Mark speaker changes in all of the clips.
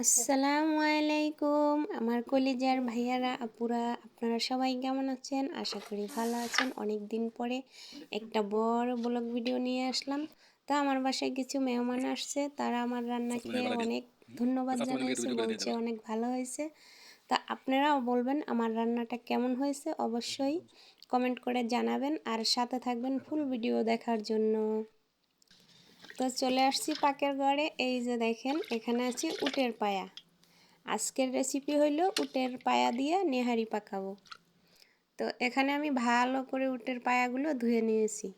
Speaker 1: আসসালামু আলাইকুম। আমার কলিজার ভাইয়ারা আপুরা আপনারা সবাই কেমন আছেন? আশা করি ভালো আছেন। অনেক দিন পরে একটা বড় ব্লগ ভিডিও নিয়ে আসলাম। তা আমার বাসায় কিছু মেহমান আসছে। তারা আমার রান্না খেয়ে অনেক ধন্যবাদ জানিয়েছে বলছে অনেক ভালো হয়েছে। তা আপনারাও বলবেন আমার রান্নাটা কেমন হয়েছে? অবশ্যই কমেন্ট করে জানাবেন। আর সাথে থাকবেন ফুল ভিডিও দেখার জন্য। তো চলে আসছি পাকের ঘরে। এই যে দেখেন, এখানে আছে উটের পায়া। আজকের রেসিপি হইল উটের পায়া দিয়ে নেহারি পাকাবো। তো এখানে আমি ভালো করে উটের পায়াগুলো ধুয়ে নিয়েছি।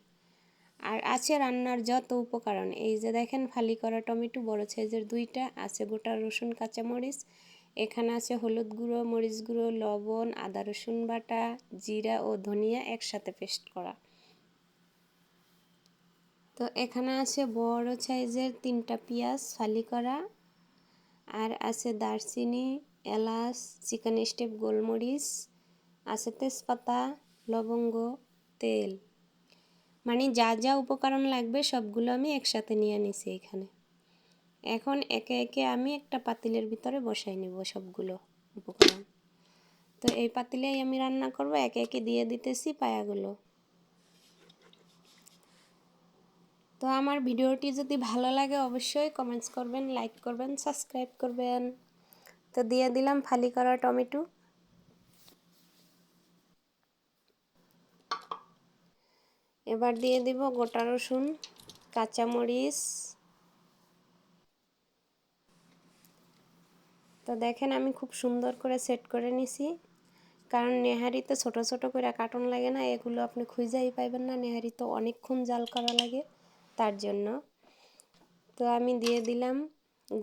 Speaker 1: আর আছে রান্নার যত উপকরণ। এই যে দেখেন, ফালি করা টমেটো, বড় সাইজের দুইটা, আছে গোটা রসুন, কাঁচামরিচ। এখানে আছে হলুদ গুঁড়ো, মরিচ গুঁড়ো, লবণ, আদা, রসুন বাটা, জিরা ও ধনিয়া একসাথে পেস্ট করা। তো এখানে আছে বড় সাইজের তিনটা পেঁয়াজ ফালি করা। আর আছে দারচিনি, এলাচ, চিকেন স্টেপ, গোলমরিচ, আছে তেজপাতা, লবঙ্গ, তেল। মানে যা যা উপকরণ লাগবে সবগুলো আমি একসাথে নিয়ে নিছি এখানে। এখন একে একে আমি একটা পাতিলের ভিতরে বসাই নিব সবগুলো উপকরণ। তো এই পাতিলেই আমি রান্না করব, একে একে দিয়ে দিতেছি পায়াগুলো। তো আমার ভিডিওটি যদি ভালো লাগে অবশ্যই কমেন্টস করবেন লাইক করবেন সাবস্ক্রাইব করবেন। তো দিয়ে দিলাম ফালি করা টমেটো। এবার দিয়ে দিব গোটা রসুন, কাঁচামরিচ। তো দেখেন আমি খুব সুন্দর করে সেট করে নিছি। কারণ নেহারিতে ছোট ছোট করে কার্টুন লাগে না, এগুলো আপনি খুঁজেই পাইবেন না। নেহারি তো অনেকক্ষণ জাল করা লাগে। তার জন্য। তো আমি দিয়ে দিলাম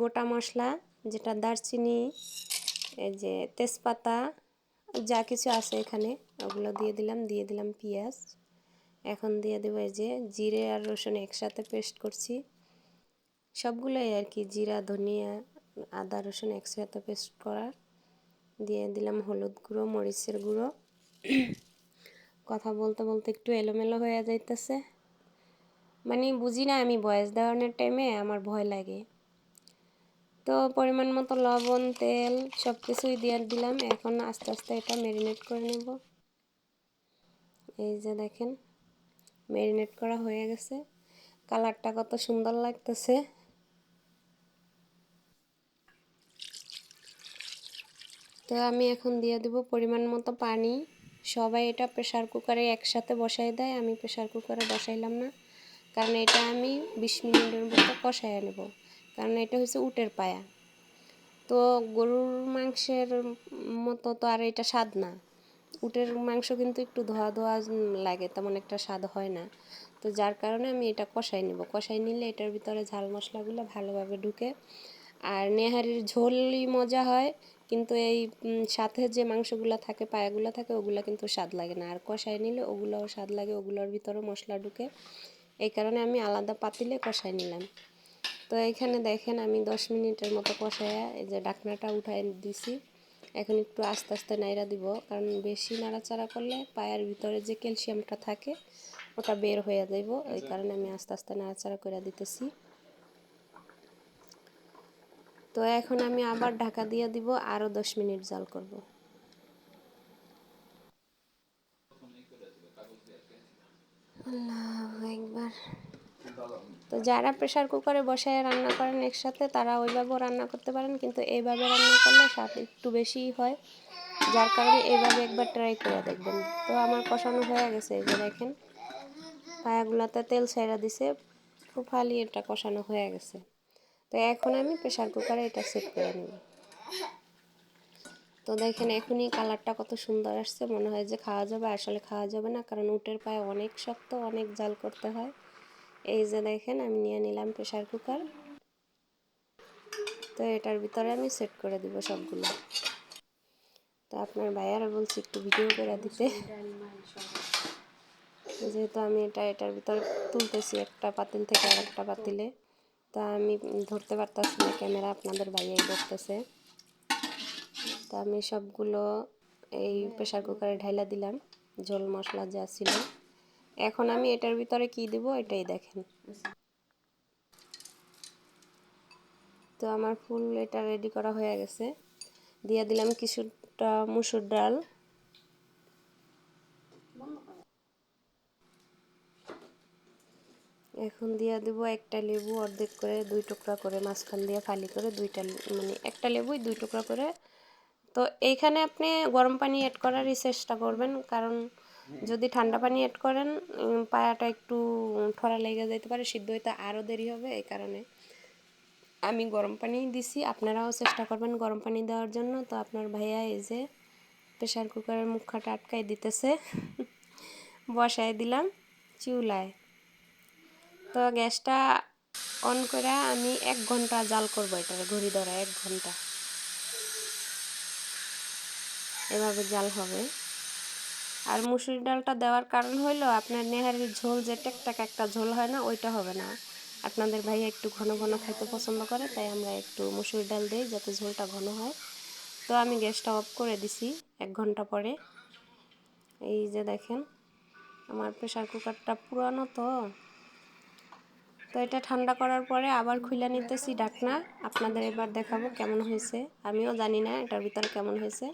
Speaker 1: গোটা মশলা, যেটা দারচিনি, এই যে তেজপাতা, যা কিছু আছে এখানে, ওগুলো দিয়ে দিলাম দিয়ে দিলাম পেঁয়াজ। এখন দিয়ে দেবো এই যে জিরে আর রসুন একসাথে পেস্ট করছি। সবগুলোই আর কি, জিরা, ধনিয়া, আদা, রসুন একসাথে পেস্ট করা। দিয়ে দিলাম হলুদ গুঁড়ো, মরিচের গুঁড়ো। কথা বলতে বলতে একটু এলোমেলো হয়ে যাইতেছে। মানে বুঝি না আমি বয়স দেওয়ানোর টাইমে আমার ভয় লাগে। তো পরিমাণ মতো লবণ, তেল সব কিছুই দিয়ে দিলাম। এখন আস্তে আস্তে এটা ম্যারিনেট করে নেব। এই যে দেখেন ম্যারিনেট করা হয়ে গেছে। কালারটা কত সুন্দর লাগতেছে। তো আমি এখন দিয়ে দেব পরিমাণ মতো পানি। সবাই এটা প্রেশার কুকারে একসাথে বসাই দেয়, আমি প্রেশার কুকারে বসাইলাম না। কারণ এটা আমি বিশ মিনিটের মতো কষায় নেব। কারণ এটা হচ্ছে উটের পায়া। তো গরুর মাংসের মতো তো আর এটা স্বাদ না। উটের মাংস কিন্তু একটু ধোয়া ধোয়া লাগে, তেমন একটা স্বাদ হয় না। তো যার কারণে আমি এটা কষাই নেব। কষাই নিলে এটার ভিতরে ঝাল মশলাগুলো ভালোভাবে ঢুকে আর নেহারির ঝোলই মজা হয়, কিন্তু এই সাথে যে মাংসগুলো থাকে, পায়াগুলো থাকে, ওগুলো কিন্তু স্বাদ লাগে না। আর কষাই নিলে ওগুলোও স্বাদ লাগে, ওগুলোর ভিতরে মশলা ঢুকে এই কারণে আমি আলাদা পাতিলে কষাই নিলাম। তো এখানে দেখেন আমি দশ মিনিটের মতো কষাইয়া এই যে ডাকনাটা উঠাই দিছি। এখন একটু আস্তে আস্তে নাইরা দিব, কারণ বেশি নাড়াচাড়া করলে পায়ের ভিতরে যে ক্যালসিয়ামটা থাকে, ওটা বের হয়ে যাইব। ওই কারণে আমি আস্তে আস্তে নাড়াচাড়া করে দিতেছি। তো এখন আমি আবার ঢাকা দিয়ে দিব আরও দশ মিনিট জাল করব। একবার। তো যারা প্রেশার কুকারে বসায় রান্না করেন একসাথে, তারা ওইভাবেও রান্না করতে পারেন, কিন্তু এইভাবে রান্না করলে স্বাদ একটু বেশিই হয়। যার কারণে এইভাবে একবার ট্রাই করে দেখবেন। তো আমার কষানো হয়ে গেছে এই যে দেখেন। পায়াগুলোতে তেল ছেড়া দিছে প্রোফাইলি এটা কষানো হয়ে গেছে। তো এখন আমি প্রেশার কুকারে এটা সেট করে নেব। তো দেখেন এখনই কালারটা কত সুন্দর আসছে। মনে হয় যে খাওয়া যাবে, আসলে খাওয়া যাবে না, কারণ উটের পায়ে অনেক শক্ত, অনেক জাল করতে হয়। এই যে দেখেন, আমি নিয়ে নিলাম প্রেশার কুকার। তো এটার ভিতরে আমি সেট করে দিব সবগুলো। তো আপনার ভাইয়ারা বলছি একটু ভিডিও করে দিতে। যেহেতু আমি এটা, এটার ভিতরে তুলতেছি একটা পাতিল থেকে আর একটা পাতিলে। তা আমি ধরতে পারতাছি না, ক্যামেরা আপনাদের ভাইয়াই ধরতেছে। তা আমি সবগুলো এই প্রেশার কুকারে ঢাইলা দিলাম ঝোল মশলা যা ছিল। এখন আমি এটার ভিতরে কি দিব এটাই দেখেন। তো আমার ফুল এটা রেডি করা হয়ে গেছে। দিয়ে দিলাম কিছুটা মুসুর ডাল। এখন দিয়ে দেব একটা লেবু অর্ধেক করে দুই টুকরা করে মাঝখান দিয়ে ফালি করে দুইটা মানে একটা লেবুই দুই টুকরা করে তো এইখানে আপনি গরম পানি অ্যাড করারই চেষ্টা করবেন। কারণ যদি ঠান্ডা পানি অ্যাড করেন পায়াটা একটু ঠরা লেগে যেতে পারে, সিদ্ধ হইতে আরও দেরি হবে, এই কারণে আমি গরম পানি দিছি। আপনারাও চেষ্টা করবেন গরম পানি দেওয়ার জন্য। তো আপনার ভাইয়া এই যে প্রেশার কুকারের মুখাটা আটকাই দিতেছে, বসায় দিলাম চুলায়। তো গ্যাসটা অন করে আমি এক ঘণ্টা জাল করব এটার ঘড়ি ধরা এক ঘণ্টা। এভাবে জাল হবে। আর মুসুরি ডালটা দেওয়ার কারণ হইল আপনার নেহারির ঝোল যে টেকটাক একটা ঝোল হয় না, ওইটা হবে না। আপনাদের ভাই একটু ঘন ঘন খাইতে পছন্দ করে, তাই আমরা একটু মুসুরি ডাল দিই যাতে ঝোলটা ঘন হয়। তো আমি গ্যাসটা অফ করে দিছি এক ঘণ্টা পরে। এই যে দেখেন, আমার প্রেশার কুকারটা পুরানো তো। তো এটা ঠান্ডা করার পরে আবার খুলে নিতেছি ডাকনা। আপনাদের এবার দেখাবো কেমন হয়েছে। আমিও জানি না এটার ভিতরে কেমন হয়েছে।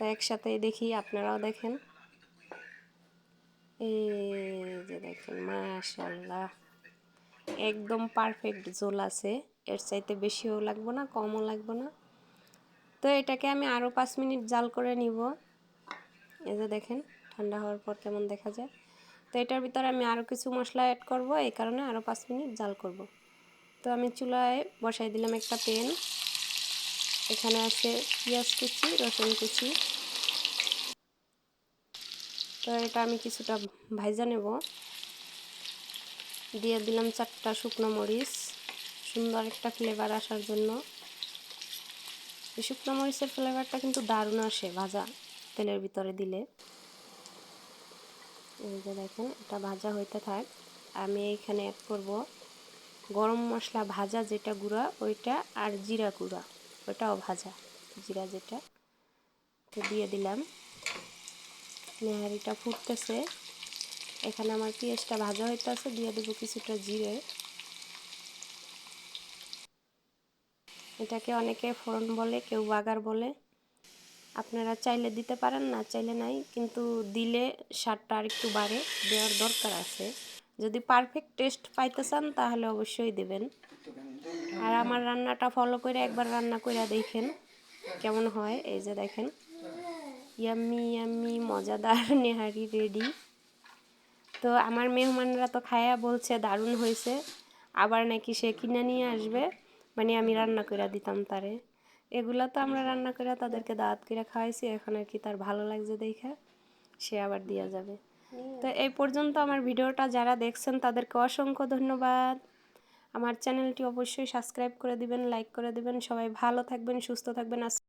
Speaker 1: তো একসাথেই দেখি, আপনারাও দেখেন। এই যে দেখেন মাশাল্লাহ একদম পারফেক্ট জোল আছে। এর চাইতে বেশিও লাগবো না, কমও লাগবো না। তো এটাকে আমি আরও পাঁচ মিনিট জাল করে নিব। এই যে দেখেন, ঠান্ডা হওয়ার পর কেমন দেখা যায়। তো এটার ভিতরে আমি আরও কিছু মশলা অ্যাড করব, এই কারণে আরও পাঁচ মিনিট জাল করব। তো আমি চুলায় বসাই দিলাম একটা পেন এখানে আছে পেঁয়াজ কুচি, রসুন কুচি। তো এটা আমি কিছুটা ভাইজা নেব। দিয়ে দিলাম চারটা শুকনো মরিচ, সুন্দর একটা ফ্লেভার আসার জন্য। শুকনো মরিচের ফ্লেভারটা কিন্তু দারুণ আসে ভাজা তেলের ভিতরে দিলে। এই যে দেখেন, এটা ভাজা হইতে থাক। আমি এখানে অ্যাড করব গরম মশলা ভাজা যেটা গুঁড়া, ওইটা আর জিরা গুঁড়া। ওটাও ভাজা, জিরা যেটা, তো দিয়ে দিলাম। নেহারিটা ফুটতেছে। এখানে আমার পেঁয়াজটা ভাজা হইতেছে, দিয়ে দেবো কিছুটা জিরে। এটাকে অনেকে ফোড়ন বলে, কেউ বাগার বলে। আপনারা চাইলে দিতে পারেন, না চাইলে নাই, কিন্তু দিলে স্বাদটা আর একটু বাড়ে, দেওয়ার দরকার আছে। যদি পারফেক্ট টেস্ট পাইতে চান, তাহলে অবশ্যই দেবেন। আর আমার রান্নাটা ফলো করে একবার রান্না করে দেখেন কেমন হয়, এই যে দেখেন। ইয়াম্মি ইয়াম্মি, মজাদার, নেহারি রেডি তো আমার মেহমানরা তো খায়া বলছে, দারুণ হয়েছে আবার নাকি সে কিনে নিয়ে আসবে মানে আমি রান্না করে দিতাম তারে। এগুলো তো আমরা রান্না করে তাদেরকে দাঁত করে খাওয়াইছি, এখন আর কি তার ভালো লাগছে দেখে, সে আবার দেওয়া যাবে। তো এই পর্যন্ত আমার ভিডিওটা যারা দেখছেন তাদেরকে অসংখ্য ধন্যবাদ। আমার চ্যানেলটি অবশ্যই সাবস্ক্রাইব করে দিবেন লাইক করে দিবেন। সবাই ভালো থাকবেন সুস্থ থাকবেন।